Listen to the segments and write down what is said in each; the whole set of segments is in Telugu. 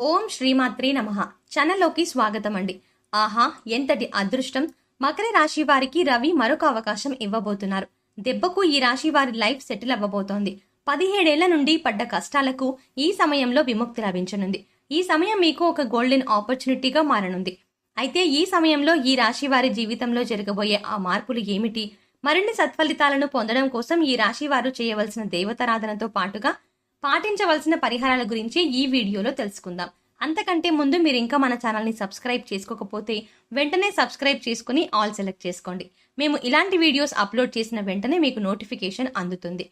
ఓం శ్రీమాత్రే నమ. ఛానల్లోకి స్వాగతం అండి ఆహా ఎంతటి అదృష్టం. మకర రాశి వారికి రవి మరొక అవకాశం ఇవ్వబోతున్నారు. దెబ్బకు ఈ రాశి వారి లైఫ్ సెటిల్ అవ్వబోతోంది. పదిహేడేళ్ళ నుండి పడ్డ కష్టాలకు ఈ సమయంలో విముక్తి లభించనుంది. ఈ సమయం మీకు ఒక గోల్డెన్ ఆపర్చునిటీగా మారనుంది. అయితే ఈ సమయంలో ఈ రాశి వారి జీవితంలో జరగబోయే ఆ మార్పులు ఏమిటి? మరిన్ని సత్ఫలితాలను పొందడం కోసం ఈ రాశి వారు చేయవలసిన దేవతారాధనతో పాటుగా పాటించవలసిన పరిహారాల గురించి ఈ వీడియోలో తెలుసుకుందాం. అంతకంటే ముందు మీరు ఇంకా మన ఛానల్ని సబ్స్క్రైబ్ చేసుకోకపోతే వెంటనే సబ్స్క్రైబ్ చేసుకుని ఆల్ సెలెక్ట్ చేసుకోండి. మేము ఇలాంటి వీడియోస్ అప్లోడ్ చేసిన వెంటనే మీకు నోటిఫికేషన్ అందుతుంది.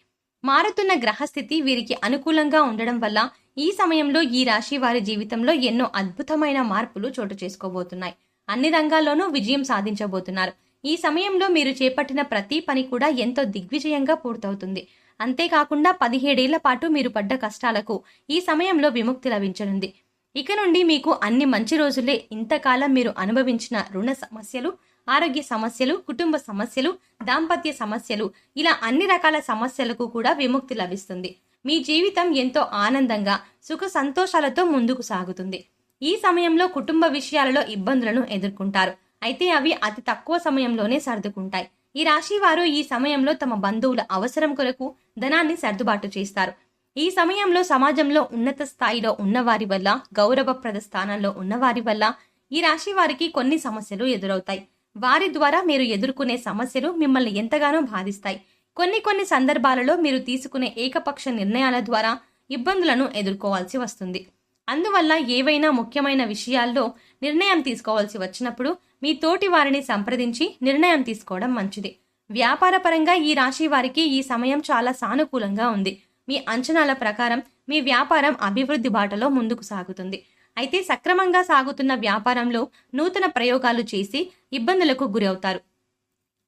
మారుతున్న గ్రహస్థితి వీరికి అనుకూలంగా ఉండడం వల్ల ఈ సమయంలో ఈ రాశి వారి జీవితంలో ఎన్నో అద్భుతమైన మార్పులు చోటు చేసుకోబోతున్నాయి. అన్ని రంగాల్లోనూ విజయం సాధించబోతున్నారు. ఈ సమయంలో మీరు చేపట్టిన ప్రతి పని కూడా ఎంతో దిగ్విజయంగా పూర్తవుతుంది. అంతేకాకుండా పదిహేడేళ్ళ పాటు మీరు పడ్డ కష్టాలకు ఈ సమయంలో విముక్తి లభించనుంది. ఇక నుండి మీకు అన్ని మంచి రోజులే. ఇంతకాలం మీరు అనుభవించిన రుణ సమస్యలు ఆరోగ్య సమస్యలు కుటుంబ సమస్యలు దాంపత్య సమస్యలు ఇలా అన్ని రకాల సమస్యలకు కూడా విముక్తి లభిస్తుంది. మీ జీవితం ఎంతో ఆనందంగా సుఖ సంతోషాలతో ముందుకు సాగుతుంది. ఈ సమయంలో కుటుంబ విషయాలలో ఇబ్బందులను ఎదుర్కొంటారు. అయితే అవి అతి తక్కువ సమయంలోనే సర్దుకుంటాయి. ఈ రాశి వారు ఈ సమయంలో తమ బంధువుల అవసరం కొరకు ధనాన్ని సర్దుబాటు చేస్తారు. ఈ సమయంలో సమాజంలో ఉన్నత స్థాయిలో ఉన్నవారి వల్ల గౌరవప్రద స్థానంలో ఉన్నవారి వల్ల ఈ రాశి వారికి కొన్ని సమస్యలు ఎదురవుతాయి. వారి ద్వారా మీరు ఎదుర్కొనే సమస్యలు మిమ్మల్ని ఎంతగానో బాధిస్తాయి. కొన్ని కొన్ని సందర్భాలలో మీరు తీసుకునే ఏకపక్ష నిర్ణయాల ద్వారా ఇబ్బందులను ఎదుర్కోవాల్సి వస్తుంది. అందువల్ల ఏవైనా ముఖ్యమైన విషయాల్లో నిర్ణయం తీసుకోవాల్సి వచ్చినప్పుడు మీ తోటి వారిని సంప్రదించి నిర్ణయం తీసుకోవడం మంచిది. వ్యాపారపరంగా ఈ రాశి వారికి ఈ సమయం చాలా సానుకూలంగా ఉంది. మీ అంచనాల ప్రకారం మీ వ్యాపారం అభివృద్ధి బాటలో ముందుకు సాగుతుంది. అయితే సక్రమంగా సాగుతున్న వ్యాపారంలో నూతన ప్రయోగాలు చేసి ఇబ్బందులకు గురవుతారు.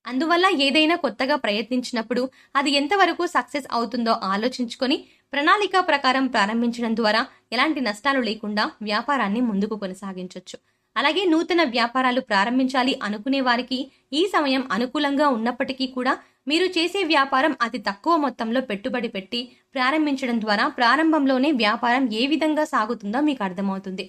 అందువల్ల ఏదైనా కొత్తగా ప్రయత్నించినప్పుడు అది ఎంతవరకు సక్సెస్ అవుతుందో ఆలోచించుకొని ప్రణాళిక ప్రకారం ప్రారంభించడం ద్వారా ఎలాంటి నష్టాలు లేకుండా వ్యాపారాన్ని ముందుకు కొనసాగించవచ్చు అలాగే నూతన వ్యాపారాలు ప్రారంభించాలి అనుకునే వారికి ఈ సమయం అనుకూలంగా ఉన్నప్పటికీ కూడా మీరు చేసే వ్యాపారం అతి తక్కువ మొత్తంలో పెట్టుబడి పెట్టి ప్రారంభించడం ద్వారా ప్రారంభంలోనే వ్యాపారం ఏ విధంగా సాగుతుందో మీకు అర్థమవుతుంది.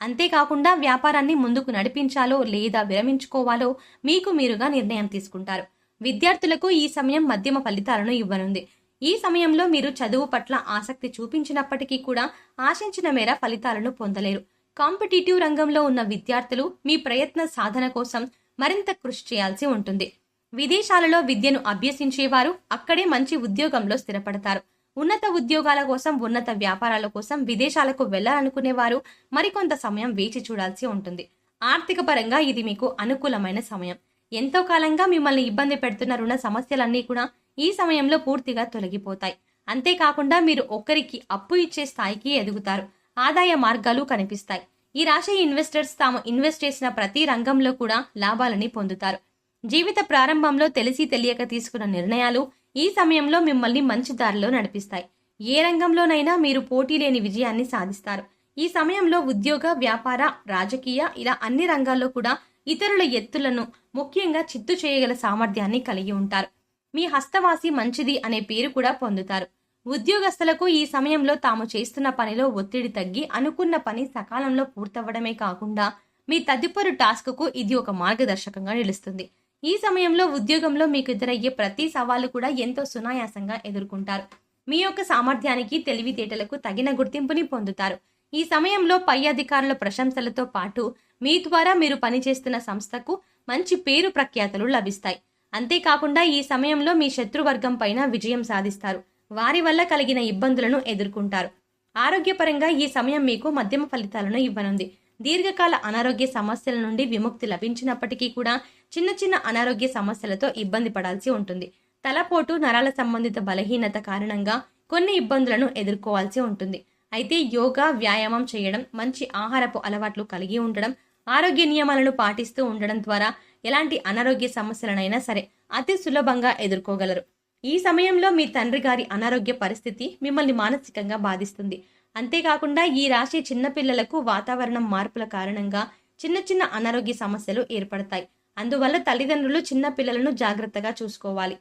అంతేకాకుండా వ్యాపారాన్ని ముందుకు నడిపించాలో లేదా విరమించుకోవాలో మీకు మీరుగా నిర్ణయం తీసుకుంటారు. విద్యార్థులకు ఈ సమయం మధ్యమ ఫలితాలను ఇవ్వనుంది. ఈ సమయంలో మీరు చదువు పట్ల ఆసక్తి చూపించినప్పటికీ కూడా ఆశించిన మేర ఫలితాలను పొందలేరు. కాంపిటేటివ్ రంగంలో ఉన్న విద్యార్థులు మీ ప్రయత్న సాధన కోసం మరింత కృషి చేయాల్సి ఉంటుంది. విదేశాలలో విద్యను అభ్యసించేవారు అక్కడే మంచి ఉద్యోగంలో స్థిరపడతారు. ఉన్నత ఉద్యోగాల కోసం ఉన్నత వ్యాపారాల కోసం విదేశాలకు వెళ్ళాలనుకునేవారు మరికొంత సమయం వేచి చూడాల్సి ఉంటుంది. ఆర్థిక పరంగా ఇది మీకు అనుకూలమైన సమయం. ఎంతో కాలంగా మిమ్మల్ని ఇబ్బంది పెడుతున్న రుణ సమస్యలన్నీ కూడా ఈ సమయంలో పూర్తిగా తొలగిపోతాయి. అంతేకాకుండా మీరు ఒకరికి అప్పు ఇచ్చే స్థాయికి ఎదుగుతారు. ఆదాయ మార్గాలు కనిపిస్తాయి. ఈ రాశి ఇన్వెస్టర్స్ తాము ఇన్వెస్ట్ చేసిన ప్రతి రంగంలో కూడా లాభాలని పొందుతారు. జీవిత ప్రారంభంలో తెలిసి తెలియక తీసుకున్న నిర్ణయాలు ఈ సమయంలో మిమ్మల్ని మంచి దారిలో నడిపిస్తాయి. ఏ రంగంలోనైనా మీరు పోటీ లేని విజయాన్ని సాధిస్తారు. ఈ సమయంలో ఉద్యోగ వ్యాపార రాజకీయ ఇలా అన్ని రంగాల్లో కూడా ఇతరుల ఎత్తులను ముఖ్యంగా చిత్తు చేయగల సామర్థ్యాన్ని కలిగి ఉంటారు. మీ హస్తవాసి మంచిది అనే పేరు కూడా పొందుతారు. ఉద్యోగస్తులకు ఈ సమయంలో తాము చేస్తున్న పనిలో ఒత్తిడి తగ్గి అనుకున్న పని సకాలంలో పూర్తవ్వడమే కాకుండా మీ తదుపరి టాస్క్కు ఇది ఒక మార్గదర్శకంగా నిలుస్తుంది. ఈ సమయంలో ఉద్యోగంలో మీకు ఎదురయ్యే ప్రతి సవాలు కూడా ఎంతో సునాయాసంగా ఎదుర్కొంటారు. మీ యొక్క సామర్థ్యానికి తెలివితేటలకు తగిన గుర్తింపుని పొందుతారు. ఈ సమయంలో పై అధికారుల ప్రశంసలతో పాటు మీ ద్వారా మీరు పనిచేస్తున్న సంస్థకు మంచి పేరు ప్రఖ్యాతలు లభిస్తాయి. అంతేకాకుండా ఈ సమయంలో మీ శత్రువర్గం పైన విజయం సాధిస్తారు. వారి వల్ల కలిగిన ఇబ్బందులను ఎదుర్కొంటారు. ఆరోగ్యపరంగా ఈ సమయం మీకు మధ్యమ ఫలితాలను ఇవ్వనుంది. దీర్ఘకాల అనారోగ్య సమస్యల నుండి విముక్తి లభించినప్పటికీ కూడా చిన్న చిన్న అనారోగ్య సమస్యలతో ఇబ్బంది పడాల్సి ఉంటుంది. తలపోటు నరాల సంబంధిత బలహీనత కారణంగా కొన్ని ఇబ్బందులను ఎదుర్కోవాల్సి ఉంటుంది. అయితే యోగా వ్యాయామం చేయడం మంచి ఆహారపు అలవాట్లు కలిగి ఉండడం ఆరోగ్య నియమాలను పాటిస్తూ ఉండడం ద్వారా ఎలాంటి అనారోగ్య సమస్యలనైనా సరే అతి సులభంగా ఎదుర్కోగలరు. ఈ సమయంలో మీ తండ్రి గారి అనారోగ్య పరిస్థితి మిమ్మల్ని మానసికంగా బాధిస్తుంది. అంతేకాకుండా ఈ రాశి చిన్నపిల్లలకు వాతావరణం మార్పుల కారణంగా చిన్న చిన్న అనారోగ్య సమస్యలు ఏర్పడతాయి. అందువల్ల తల్లిదండ్రులు చిన్న పిల్లలను జాగ్రత్తగా చూసుకోవాలి.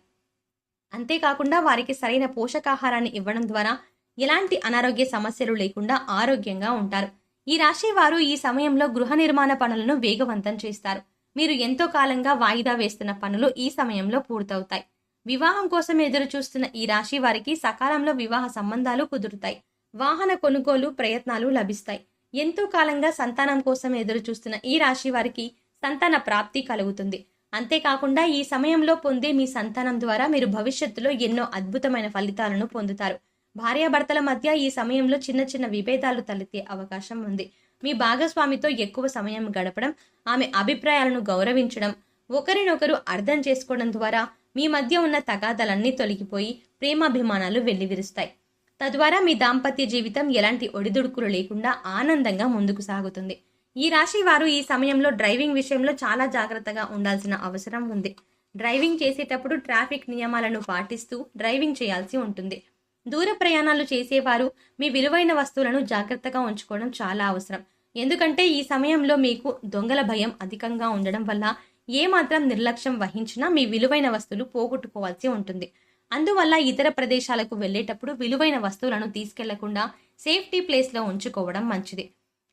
అంతేకాకుండా వారికి సరైన పోషకాహారాన్ని ఇవ్వడం ద్వారా ఎలాంటి అనారోగ్య సమస్యలు లేకుండా ఆరోగ్యంగా ఉంటారు. ఈ రాశి వారు ఈ సమయంలో గృహ నిర్మాణ పనులను వేగవంతం చేస్తారు. మీరు ఎంతో కాలంగా వాయిదా వేస్తున్న పనులు ఈ సమయంలో పూర్తవుతాయి. వివాహం కోసం ఎదురు చూస్తున్న ఈ రాశి వారికి సకాలంలో వివాహ సంబంధాలు కుదురుతాయి. వాహన కొనుగోలు ప్రయత్నాలు లభిస్తాయి. ఎంతో కాలంగా సంతానం కోసం ఎదురు చూస్తున్న ఈ రాశి వారికి సంతాన ప్రాప్తి కలుగుతుంది. అంతేకాకుండా ఈ సమయంలో పొందే మీ సంతానం ద్వారా మీరు భవిష్యత్తులో ఎన్నో అద్భుతమైన ఫలితాలను పొందుతారు. భార్యాభర్తల మధ్య ఈ సమయంలో చిన్న చిన్న విభేదాలు తలెత్తే అవకాశం ఉంది. మీ భాగస్వామితో ఎక్కువ సమయం గడపడం ఆమె అభిప్రాయాలను గౌరవించడం ఒకరినొకరు అర్థం చేసుకోవడం ద్వారా మీ మధ్య ఉన్న తగాదలన్నీ తొలగిపోయి ప్రేమాభిమానాలు వెల్లివిరుస్తాయి. తద్వారా మీ దాంపత్య జీవితం ఎలాంటి ఒడిదుడుకులు లేకుండా ఆనందంగా ముందుకు సాగుతుంది. ఈ రాశి వారు ఈ సమయంలో డ్రైవింగ్ విషయంలో చాలా జాగ్రత్తగా ఉండాల్సిన అవసరం ఉంది. డ్రైవింగ్ చేసేటప్పుడు ట్రాఫిక్ నియమాలను పాటిస్తూ డ్రైవింగ్ చేయాల్సి ఉంటుంది. దూర ప్రయాణాలు చేసేవారు మీ విలువైన వస్తువులను జాగ్రత్తగా ఉంచుకోవడం చాలా అవసరం. ఎందుకంటే ఈ సమయంలో మీకు దొంగల భయం అధికంగా ఉండడం వల్ల ఏమాత్రం నిర్లక్ష్యం వహించినా మీ విలువైన వస్తువులు పోగొట్టుకోవాల్సి ఉంటుంది. అందువల్ల ఇతర ప్రదేశాలకు వెళ్ళేటప్పుడు విలువైన వస్తువులను తీసుకెళ్ళకుండా సేఫ్టీ ప్లేస్లో ఉంచుకోవడం మంచిది.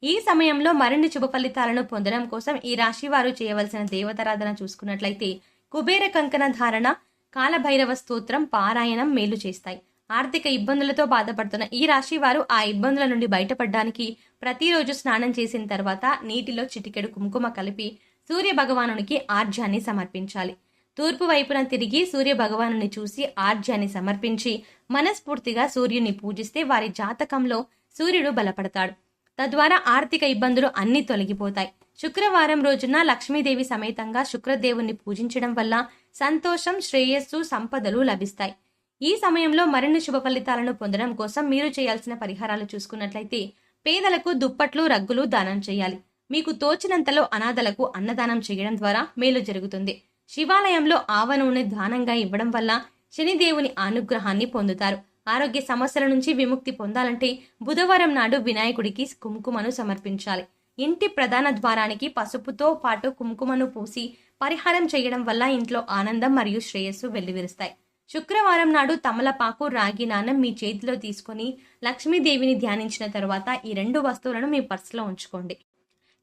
ఈ సమయంలో మరిన్ని శుభ ఫలితాలను పొందడం కోసం ఈ రాశి వారు చేయవలసిన దేవతారాధన చూసుకున్నట్లయితే కుబేర కంకణ ధారణ కాలభైరవ స్తోత్రం పారాయణం మేలు చేస్తాయి. ఆర్థిక ఇబ్బందులతో బాధపడుతున్న ఈ రాశి వారు ఆ ఇబ్బందుల నుండి బయటపడడానికి ప్రతిరోజు స్నానం చేసిన తర్వాత నీటిలో చిటికెడు కుంకుమ కలిపి సూర్య భగవానునికి ఆర్జ్యాన్ని సమర్పించాలి. తూర్పు వైపున తిరిగి సూర్య భగవానుని చూసి ఆర్జ్యాన్ని సమర్పించి మనస్ఫూర్తిగా సూర్యుని పూజిస్తే వారి జాతకంలో సూర్యుడు బలపడతాడు. తద్వారా ఆర్థిక ఇబ్బందులు అన్ని తొలగిపోతాయి. శుక్రవారం రోజున లక్ష్మీదేవి సమేతంగా శుక్రదేవుని పూజించడం వల్ల సంతోషం శ్రేయస్సు సంపదలు లభిస్తాయి. ఈ సమయంలో మరిన్ని శుభ ఫలితాలను పొందడం కోసం మీరు చేయాల్సిన పరిహారాలు చూసుకున్నట్లయితే పేదలకు దుప్పట్లు రగ్గులు దానం చేయాలి. మీకు తోచినంతలో అనాథలకు అన్నదానం చేయడం ద్వారా మేలు జరుగుతుంది. శివాలయంలో ఆవ నూనె దానంగా ఇవ్వడం వల్ల శనిదేవుని అనుగ్రహాన్ని పొందుతారు. ఆరోగ్య సమస్యల నుంచి విముక్తి పొందాలంటే బుధవారం నాడు వినాయకుడికి కుంకుమను సమర్పించాలి. ఇంటి ప్రధాన ద్వారానికి పసుపుతో పాటు కుంకుమను పూసి పరిహారం చేయడం వల్ల ఇంట్లో ఆనందం మరియు శ్రేయస్సు వెల్లివిరుస్తాయి. శుక్రవారం నాడు తమలపాకు రాగి నాణం మీ చేతిలో తీసుకొని లక్ష్మీదేవిని ధ్యానించిన తర్వాత ఈ రెండు వస్తువులను మీ పర్సులో ఉంచుకోండి.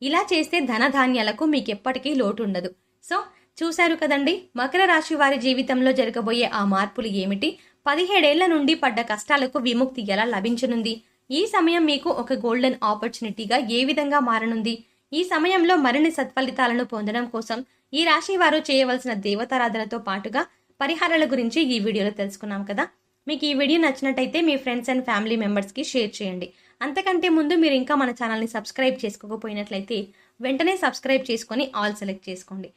ఇలా చేస్తే ధనధాన్యాలకు మీకు ఎప్పటికీ లోటు ఉండదు సో చూశారు కదండి? మకర రాశి వారి జీవితంలో జరగబోయే ఆ మార్పులు ఏమిటి? పదిహేడేళ్ళ నుండి పడ్డ కష్టాలకు విముక్తి ఎలా లభించనుంది? ఈ సమయం మీకు ఒక గోల్డెన్ ఆపర్చునిటీగా ఏ విధంగా మారనుంది? ఈ సమయంలో మరిన్ని సత్ఫలితాలను పొందడం కోసం ఈ రాశి వారు చేయవలసిన దేవతారాధనతో పాటుగా పరిహారాల గురించి ఈ వీడియోలో తెలుసుకున్నాం కదా? మీకు ఈ వీడియో నచ్చినట్టయితే మీ ఫ్రెండ్స్ అండ్ ఫ్యామిలీ మెంబర్స్కి షేర్ చేయండి. అంతకంటే ముందు మీరు ఇంకా మన ఛానల్ని సబ్స్క్రైబ్ చేసుకోకపోయినట్లయితే వెంటనే సబ్స్క్రైబ్ చేసుకొని ఆల్ సెలెక్ట్ చేసుకోండి.